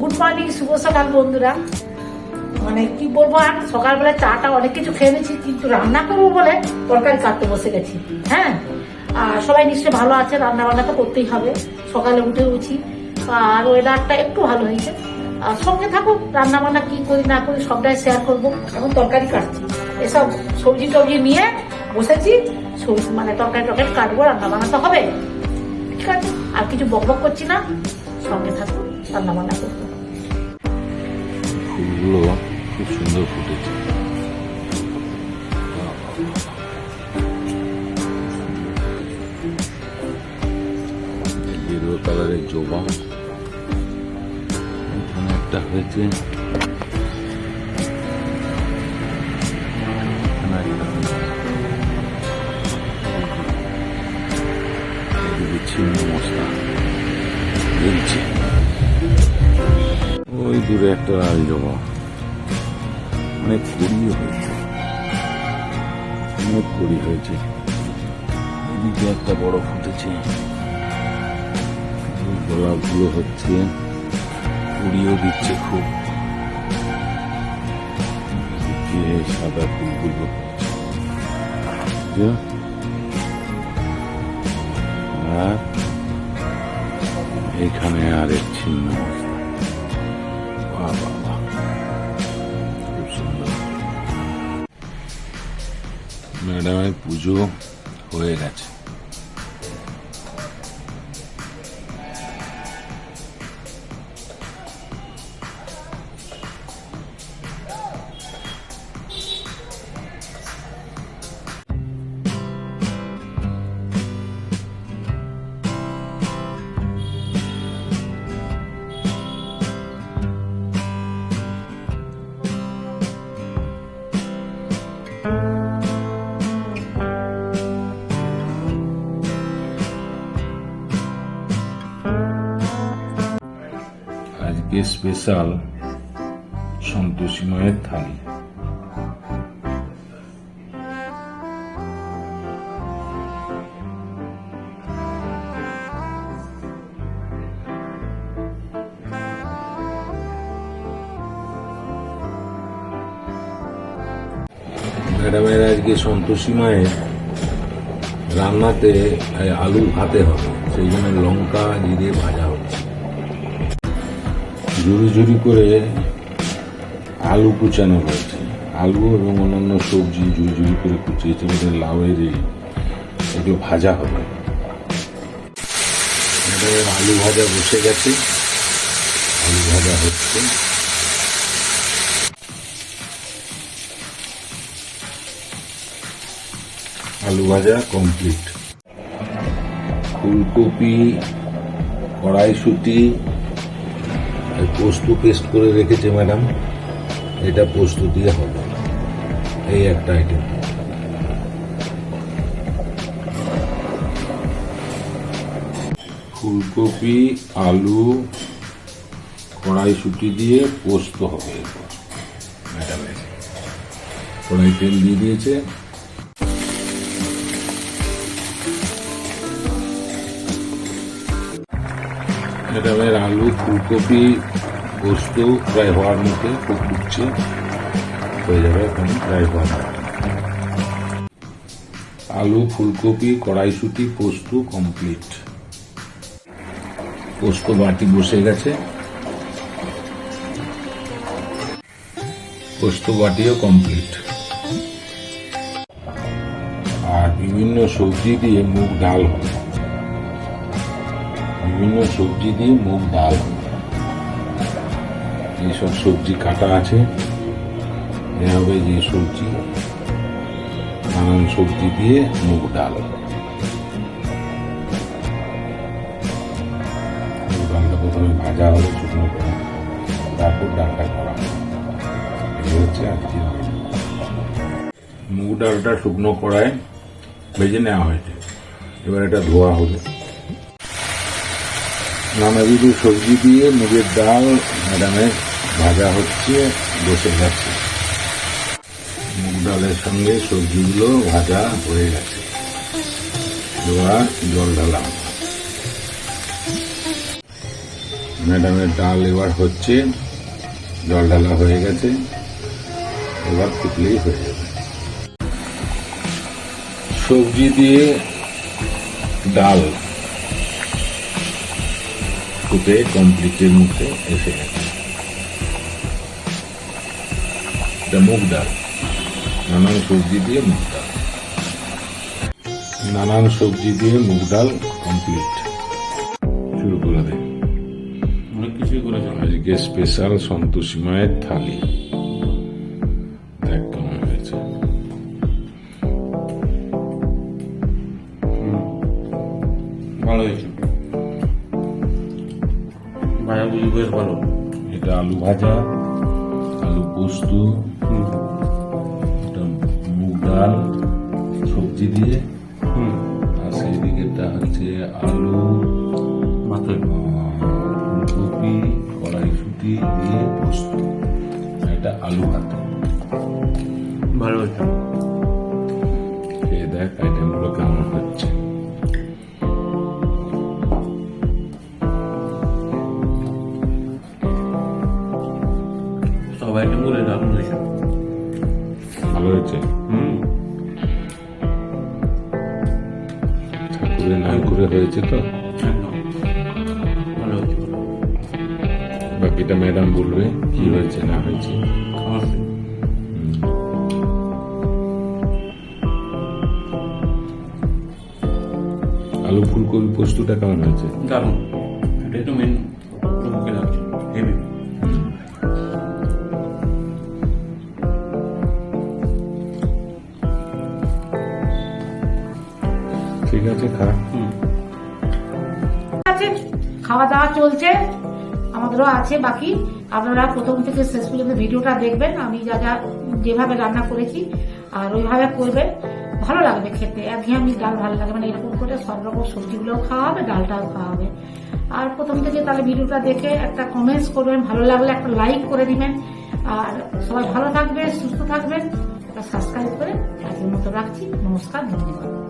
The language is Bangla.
গুড মর্নিং শুভ সকাল বন্ধুরা। মানে কি বলব, আর সকালবেলা চাটা অনেক কিছু খেয়ে নিয়েছি, কিন্তু রান্না করব বলে তরকারি কাটতে বসে গেছি। হ্যাঁ? আর সবাই নিশ্চয়ই ভালো আছে রান্না বান্না তো করতেই হবে। সকালে উঠে উঠি, আর ওয়েদারটা একটু ভালো হয়েছে। আর সঙ্গে থাকো রান্না বান্না কি করি না করি সবটাই শেয়ার করব। এখন তরকারি কাটছি। এসব সবজি টবজি নিয়ে বসেছি মানে তরকারি টরকারি কাটবো রান্না বান্না তো হবে। ঠিক আছে? আর কিছু বক বক করছি না। সঙ্গে থাকো রান্না বান্না করব। ফুলগুলো খুব সুন্দর ফুটেছে। কালারের জবা। এখানে একটা হয়েছে। মশলা। দেখছি ওই দূরে একটা লাল জবা অনেক কুড়িও হয়েছে। অনেক কুড়ি হয়েছে। এদিকে একটা বড় ফুটেছে। গোলাপগুলো হচ্ছে, কুড়িও দিচ্ছে খুব। সাদা ফুলগুলো আর এখানে আরেক ছিন্ন। মশলা বাহ বাহ খুব পুজো হয়ে গেছে। আজকে স্পেশাল সন্তোষী মায়ের থালি। ম্যাডামের আজকে সন্তোষী মায়ের রান্নাতে আলু ভাতে হবে। সেই জন্য লঙ্কা, জিরে ভাজা হচ্ছে। ঝুড়ি ঝুড়ি করে আলু কুচানো হয়েছে। আলু এবং অন্যান্য সবজি ঝুড়ি ঝুড়ি করে কুচিয়েছে ওদের লাউয়ের এগুলো ভাজা হবে। আলু ভাজা বসে গেছে। আলু ভাজা হচ্ছে। আলু ভাজা কমপ্লিট ফুলকপি, কড়াইশুটি পোস্ত পেস্ট করে রেখেছে ম্যাডাম এটা পোস্ত দিয়ে হবে। এই একটা আইটেম ফুলকপি, আলু, কড়াইশুটি দিয়ে পোস্ত হবে। ম্যাডামের কড়াই তেল দিয়ে দিয়েছে। ম্যাডামের আলু, ফুলকপি, পোস্ত প্রায় হওয়ার মুখে খুব ফুটছে। হয়ে যাবে এখন প্রায় হওয়ার। আলু, ফুলকপি, কড়াইশুটি, পোস্ত কমপ্লিট পোস্ত বাটি বসে গেছে। পোস্ত বাটিও কমপ্লিট আর বিভিন্ন সবজি দিয়ে মুগ ডাল হবে। বিভিন্ন সবজি দিয়ে মুগ ডাল। এইসব সবজি কাটা আছে। এ হবে যে সবজি, নানান সবজি দিয়ে মুগ ডাল। ডালটা প্রথমে ভাজা হবে শুকনো তারপর ডালটা করা এই হচ্ছে আজকে মুগ ডালটা শুকনো কড়ায় ভেজে নেওয়া হয়েছে। এবার এটা ধোয়া হবে নানাবিধ সবজি দিয়ে মুগের ডাল ম্যাডামের ভাজা হচ্ছে, বসে গেছে। মুগ ডালের সঙ্গে সবজিগুলো ভাজা হয়ে গেছে। এবার জল ঢালা হবে। ম্যাডামের ডাল এবার হচ্ছে, জল ঢালা হয়ে গেছে। এবার ফুটলেই হয়ে যাবে। সবজি দিয়ে ডাল ফুটে কমপ্লিটের মুখে এসে গেছে। এটা মুগ ডাল। নানান সবজি দিয়ে মুগ ডাল। নানান সবজি দিয়ে মুগ ডাল কমপ্লিট শুরু করে দেয় অনেক কিছুই করেছে আজকে স্পেশাল সন্তোষী মায়ের থালি। ভালো এটা আলু ভাজা আলু পোস্ত এটা মুগ ডাল সবজি দিয়ে। আর সেই দিকেরটা হচ্ছে আলু আহ, ফুলকপি কড়াইশুটি দিয়ে পোস্ত এটা আলু ভাত। ভালো হয়েছে। দেখ আইটেমগুলো কেমন হচ্ছে সব আইটেম বলে হয়েছে ভালো হয়েছে। হুম। ঠাকুরের নাম করে হয়েছে তো? বাকিটা ম্যাডাম বলবে কি হয়েছে না হয়েছে। আলু ফুলকপি পোস্তটা কেমন হয়েছে? দারুণ। এটাই তো মেন হেভি আছে খা আছে খাওয়া দাওয়া চলছে আমাদেরও আছে বাকি। আপনারা প্রথম থেকে শেষ পর্যন্ত ভিডিওটা দেখবেন। আমি যা যা যেভাবে রান্না করেছি আর ওইভাবে করবেন ভালো লাগবে খেতে। একঘেয়েমি ডাল ভালো লাগে মানে এরকম করে সব রকম সবজিগুলোও খাওয়া হবে ডালটাও খাওয়া হবে। আর প্রথম থেকে তাহলে ভিডিওটা দেখে একটা কমেন্টস করবেন ভালো লাগলে একটা লাইক করে দিবেন। আর সবাই ভালো থাকবে সুস্থ থাকবেন। সাবস্ক্রাইব করে আজকের মতো রাখছি। নমস্কার ধন্যবাদ।